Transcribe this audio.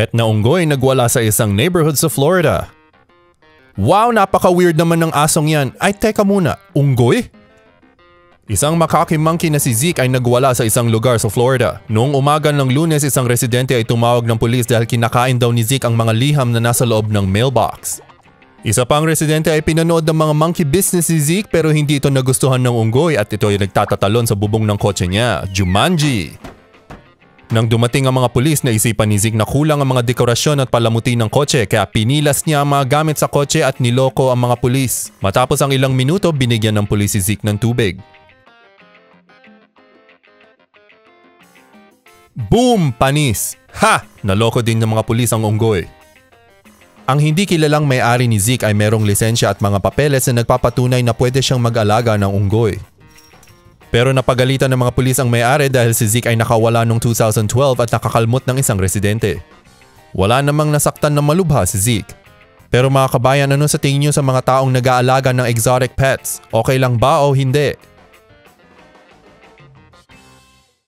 Pet na unggoy nagwala sa isang neighborhood sa Florida. Wow, napaka-weird naman ng asong yan. Ay, teka muna, unggoy? Isang makaki monkey na si Zeke ay nagwala sa isang lugar sa Florida. Noong umaga ng lunes, isang residente ay tumawag ng pulis dahil kinakain daw ni Zeke ang mga liham na nasa loob ng mailbox. Isa pang residente ay pinanood ng mga monkey business si Zeke pero hindi ito nagustuhan ng unggoy at ito ay nagtatatalon sa bubong ng kotse niya, Jumanji. Nang dumating ang mga pulis, naisipan ni Zeke na kulang ang mga dekorasyon at palamuti ng kotse kaya pinilas niya ang mga gamit sa kotse at niloko ang mga pulis. Matapos ang ilang minuto, binigyan ng pulis si Zeke ng tubig. Boom! Panis! Ha! Naloko din ng mga pulis ang unggoy. Ang hindi kilalang may-ari ni Zeke ay merong lisensya at mga papeles na nagpapatunay na pwede siyang mag-alaga ng unggoy. Pero napagalitan ng mga pulis ang may-ari dahil si Zeke ay nakawala noong 2012 at nakakalmot ng isang residente. Wala namang nasaktan na malubha si Zeke. Pero mga kabayan, ano sa tingin nyo sa mga taong nag-aalaga ng exotic pets? Okay lang ba o hindi?